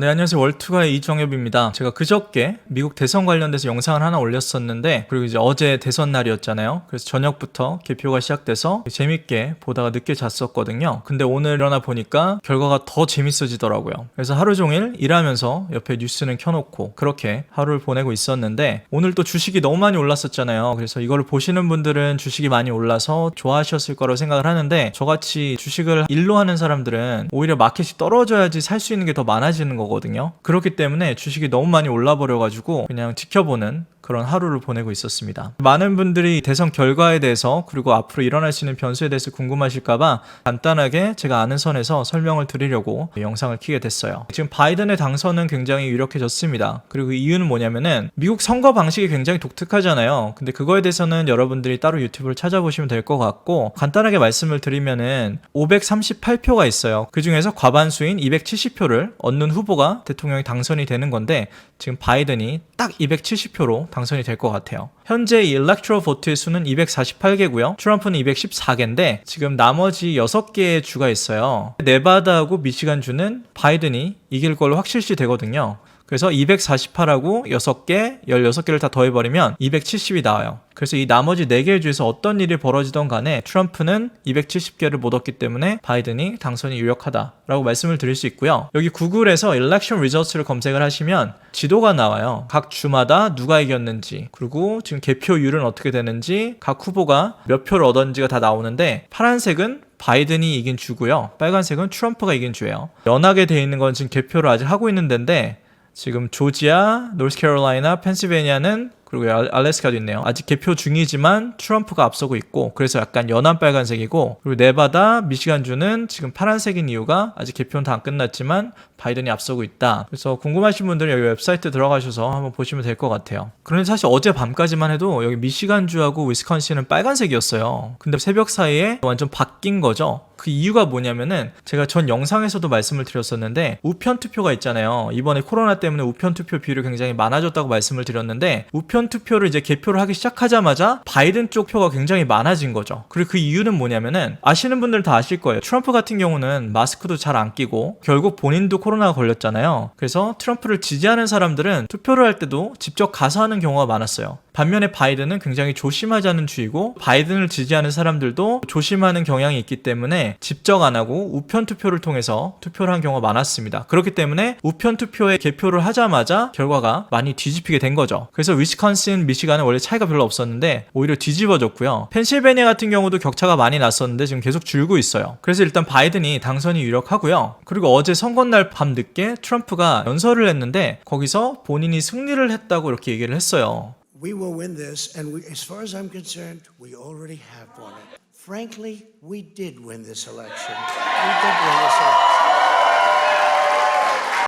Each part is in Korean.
네, 안녕하세요. 월투가의 이정엽입니다. 제가 그저께 미국 대선 관련돼서 영상을 하나 올렸었는데, 그리고 이제 어제 대선 날이었잖아요. 그래서 저녁부터 개표가 시작돼서 재밌게 보다가 늦게 잤었거든요. 근데 오늘 일어나 보니까 결과가 더 재밌어지더라고요. 그래서 하루 종일 일하면서 옆에 뉴스는 켜놓고 그렇게 하루를 보내고 있었는데, 오늘 또 주식이 너무 많이 올랐었잖아요. 그래서 이거를 보시는 분들은 주식이 많이 올라서 좋아하셨을 거라고 생각을 하는데, 저같이 주식을 일로 하는 사람들은 오히려 마켓이 떨어져야지 살 수 있는 게 더 많아지는 거 거든요. 그렇기 때문에 주식이 너무 많이 올라 버려 가지고 그냥 지켜보는 그런 하루를 보내고 있었습니다. 많은 분들이 대선 결과에 대해서 그리고 앞으로 일어날 수 있는 변수에 대해서 궁금하실까봐 간단하게 제가 아는 선에서 설명을 드리려고 영상을 키게 됐어요. 지금 바이든의 당선은 굉장히 유력해졌습니다. 그리고 그 이유는 뭐냐면은 미국 선거 방식이 굉장히 독특하잖아요. 근데 그거에 대해서는 여러분들이 따로 유튜브를 찾아보시면 될 것 같고 간단하게 말씀을 드리면은 538표가 있어요. 그 중에서 과반수인 270표를 얻는 후보가 대통령이 당선이 되는 건데 지금 바이든이 딱 270표로 당선이 될 것 같아요. 현재 이 일렉트로 보트의 수는 248개고요. 트럼프는 214개인데 지금 나머지 6개의 주가 있어요. 네바다하고 미시간 주는 바이든이 이길 걸로 확실시 되거든요. 그래서 248하고 6개, 16개를 다 더해버리면 270이 나와요. 그래서 이 나머지 4개의 주에서 어떤 일이 벌어지던 간에 트럼프는 270개를 못 얻기 때문에 바이든이 당선이 유력하다라고 말씀을 드릴 수 있고요. 여기 구글에서 election results를 검색을 하시면 지도가 나와요. 각 주마다 누가 이겼는지, 그리고 지금 개표율은 어떻게 되는지, 각 후보가 몇 표를 얻었는지가 다 나오는데 파란색은 바이든이 이긴 주고요. 빨간색은 트럼프가 이긴 주예요. 연하게 돼 있는 건 지금 개표를 아직 하고 있는 데인데 지금 조지아, 노스캐롤라이나, 펜실베니아는 그리고 알- 알래스카도 있네요. 아직 개표 중이지만 트럼프가 앞서고 있고 그래서 약간 연한 빨간색이고 그리고 네바다, 미시간주는 지금 파란색인 이유가 아직 개표는 다 안 끝났지만 바이든이 앞서고 있다. 그래서 궁금하신 분들은 여기 웹사이트 들어가셔서 한번 보시면 될 것 같아요. 그런데 사실 어제 밤까지만 해도 여기 미시간주하고 위스콘신은 빨간색이었어요. 근데 새벽 사이에 완전 바뀐 거죠. 그 이유가 뭐냐면은 제가 전 영상에서도 말씀을 드렸었는데 우편 투표가 있잖아요. 이번에 코로나 때문에 우편 투표 비율이 굉장히 많아졌다고 말씀을 드렸는데 우편 투표를 이제 개표를 하기 시작하자마자 바이든 쪽 표가 굉장히 많아진 거죠. 그리고 그 이유는 뭐냐면은 아시는 분들 다 아실 거예요. 트럼프 같은 경우는 마스크도 잘 안 끼고 결국 본인도 코로나가 걸렸잖아요. 그래서 트럼프를 지지하는 사람들은 투표를 할 때도 직접 가서 하는 경우가 많았어요. 반면에 바이든은 굉장히 조심하자는 주의고 바이든을 지지하는 사람들도 조심하는 경향이 있기 때문에 직접 안 하고 우편 투표를 통해서 투표를 한 경우가 많았습니다. 그렇기 때문에 우편 투표에 개표를 하자마자 결과가 많이 뒤집히게 된 거죠. 그래서 위스콘신, 미시간은 원래 차이가 별로 없었는데 오히려 뒤집어졌고요. 펜실베니아 같은 경우도 격차가 많이 났었는데 지금 계속 줄고 있어요. 그래서 일단 바이든이 당선이 유력하고요. 그리고 어제 선거 날 밤 늦게 트럼프가 연설을 했는데 거기서 본인이 승리를 했다고 이렇게 얘기를 했어요. We will win this, and we, as far as I'm concerned, we already have won it. Frankly, we did win this election. We did win this election.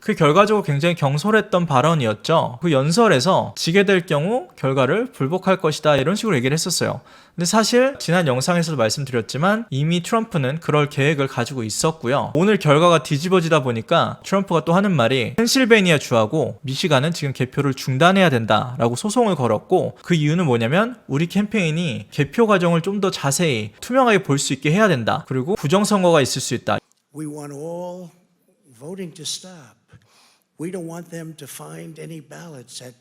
그 결과적으로 굉장히 경솔했던 발언이었죠. 그 연설에서 지게 될 경우 결과를 불복할 것이다 이런 식으로 얘기를 했었어요. 근데 사실 지난 영상에서도 말씀드렸지만 이미 트럼프는 그럴 계획을 가지고 있었고요. 오늘 결과가 뒤집어지다 보니까 트럼프가 또 하는 말이 펜실베니아 주하고 미시간은 지금 개표를 중단해야 된다라고 소송을 걸었고 그 이유는 뭐냐면 우리 캠페인이 개표 과정을 좀 더 자세히 투명하게 볼 수 있게 해야 된다. 그리고 부정 선거가 있을 수 있다. We want all voting to stop. We don't want them to find any ballots at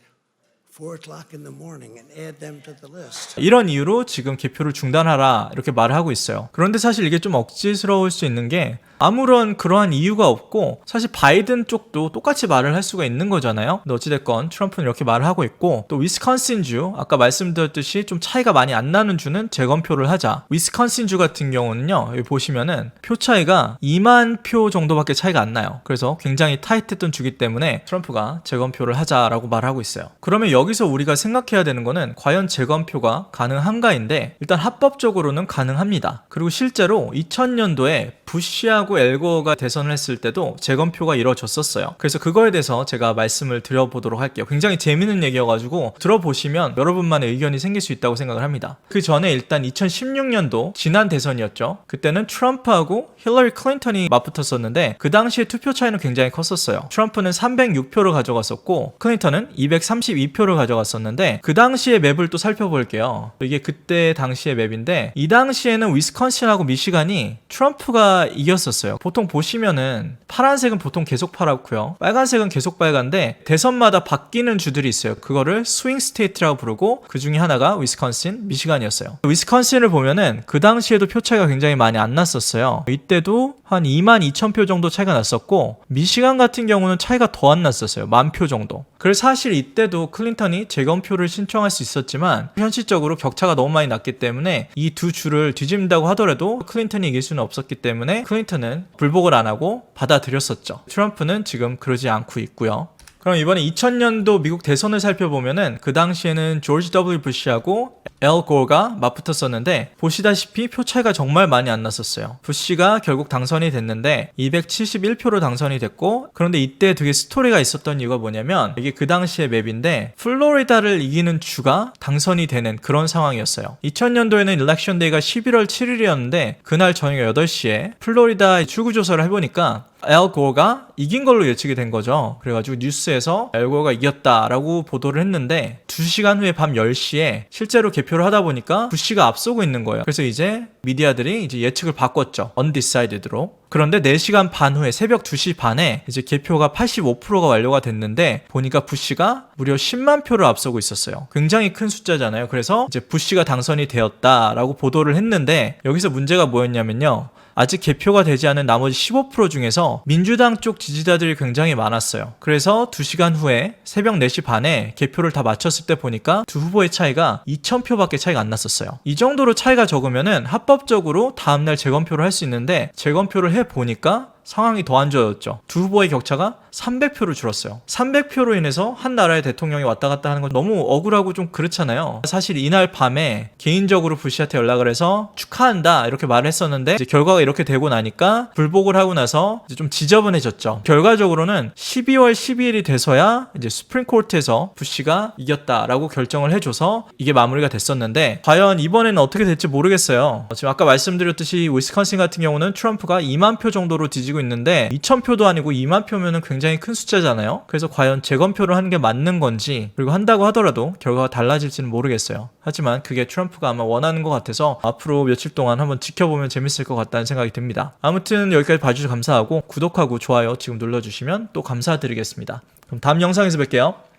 4 o'clock in the morning and add them to the list. 이런 이유로 지금 개표를 중단하라 이렇게 말을 하고 있어요. 그런데 사실 이게 좀 억지스러울 수 있는 게 아무런 그러한 이유가 없고 사실 바이든 쪽도 똑같이 말을 할 수가 있는 거잖아요. 근데 어찌됐건 트럼프는 이렇게 말을 하고 있고 또 위스콘신주 아까 말씀드렸듯이 좀 차이가 많이 안 나는 주는 재검표를 하자. 위스콘신주 같은 경우는요. 여기 보시면은 표 차이가 2만 표 정도밖에 차이가 안 나요. 그래서 굉장히 타이트했던 주기 때문에 트럼프가 재검표를 하자라고 말하고 있어요. 그러면 여기서 우리가 생각해야 되는 거는 과연 재검표가 가능한가인데 일단 합법적으로는 가능합니다. 그리고 실제로 2000년도에 부시하고 엘고가 대선을 했을 때도 재검표가 이루어졌었어요. 그래서 그거에 대해서 제가 말씀을 드려보도록 할게요. 굉장히 재밌는 얘기여가지고 들어보시면 여러분만의 의견이 생길 수 있다고 생각을 합니다. 그 전에 일단 2016년도 지난 대선이었죠. 그때는 트럼프하고 힐러리 클린턴이 맞붙었었는데 그 당시에 투표 차이는 굉장히 컸었어요. 트럼프는 306표를 가져갔었고 클린턴은 232표를 표를 가져갔었는데 그 당시의 맵을 또 살펴볼게요. 이게 그때 당시의 맵인데 이 당시에는 위스콘신하고 미시간이 트럼프가 이겼었어요. 보통 보시면은 파란색은 보통 계속 파랗고요. 빨간색은 계속 빨간데 대선마다 바뀌는 주들이 있어요. 그거를 스윙 스테이트라고 부르고 그 중에 하나가 위스콘신, 미시간이었어요. 위스콘신을 보면은 그 당시에도 표 차이가 굉장히 많이 안 났었어요. 이때도 한 2만 2천 표 정도 차이가 났었고 미시간 같은 경우는 차이가 더 안 났었어요. 만 표 정도. 그래서 사실 이때도 클린턴이 재검표를 신청할 수 있었지만 현실적으로 격차가 너무 많이 났기 때문에 이 두 주를 뒤집는다고 하더라도 클린턴이 이길 수는 없었기 때문에 클린턴은 불복을 안 하고 받아들였었죠. 트럼프는 지금 그러지 않고 있고요. 그럼 이번에 2000년도 미국 대선을 살펴보면은 그 당시에는 조지 W 부시하고 엘 고어가 맞붙었었는데 보시다시피 표 차이가 정말 많이 안 났었어요. 부시가 결국 당선이 됐는데 271표로 당선이 됐고 그런데 이때 되게 스토리가 있었던 이유가 뭐냐면 이게 그 당시의 맵인데 플로리다를 이기는 주가 당선이 되는 그런 상황이었어요. 2000년도에는 일렉션 데이가 11월 7일이었는데 그날 저녁 8시에 플로리다 출구 조사를 해보니까 엘 고어가 이긴 걸로 예측이 된 거죠. 그래가지고 뉴스에서 엘 고어가 이겼다라고 보도를 했는데 2시간 후에 밤 10시에 실제로 개표를 하다 보니까 부시가 앞서고 있는 거예요. 그래서 이제 미디어들이 이제 예측을 바꿨죠. undecided로. 그런데 4시간 반 후에 새벽 2시 반에 이제 개표가 85%가 완료가 됐는데 보니까 부시가 무려 10만 표를 앞서고 있었어요. 굉장히 큰 숫자잖아요. 그래서 이제 부시가 당선이 되었다라고 보도를 했는데 여기서 문제가 뭐였냐면요. 아직 개표가 되지 않은 나머지 15% 중에서 민주당 쪽 지지자들이 굉장히 많았어요. 그래서 2시간 후에 새벽 4시 반에 개표를 다 마쳤을 때 보니까 두 후보의 차이가 2,000표밖에 차이가 안 났었어요. 이 정도로 차이가 적으면은 합법적으로 다음날 재검표를 할 수 있는데 재검표를 해 보니까 상황이 더 안 좋아졌죠. 두 후보의 격차가 300표로 줄었어요. 300표로 인해서 한 나라의 대통령이 왔다 갔다 하는 건 너무 억울하고 좀 그렇잖아요. 사실 이날 밤에 개인적으로 부시한테 연락을 해서 축하한다 이렇게 말을 했었는데 결과가 이렇게 되고 나니까 불복을 하고 나서 좀 지저분해졌죠. 결과적으로는 12월 12일이 돼서야 이제 수프림 코트에서 부시가 이겼다라고 결정을 해줘서 이게 마무리가 됐었는데 과연 이번에는 어떻게 될지 모르겠어요. 지금 아까 말씀드렸듯이 위스콘신 같은 경우는 트럼프가 2만 표 정도로 뒤지고 있는데 2천 표도 아니고 2만 표면은 굉장히 큰 숫자잖아요. 그래서 과연 재검표를 하는 게 맞는 건지 그리고 한다고 하더라도 결과가 달라질지는 모르겠어요. 하지만 그게 트럼프가 아마 원하는 것 같아서 앞으로 며칠 동안 한번 지켜보면 재밌을 것 같다는 생각이 듭니다. 아무튼 여기까지 봐주셔서 감사하고 구독하고 좋아요 지금 눌러주시면 또 감사드리겠습니다. 그럼 다음 영상에서 뵐게요.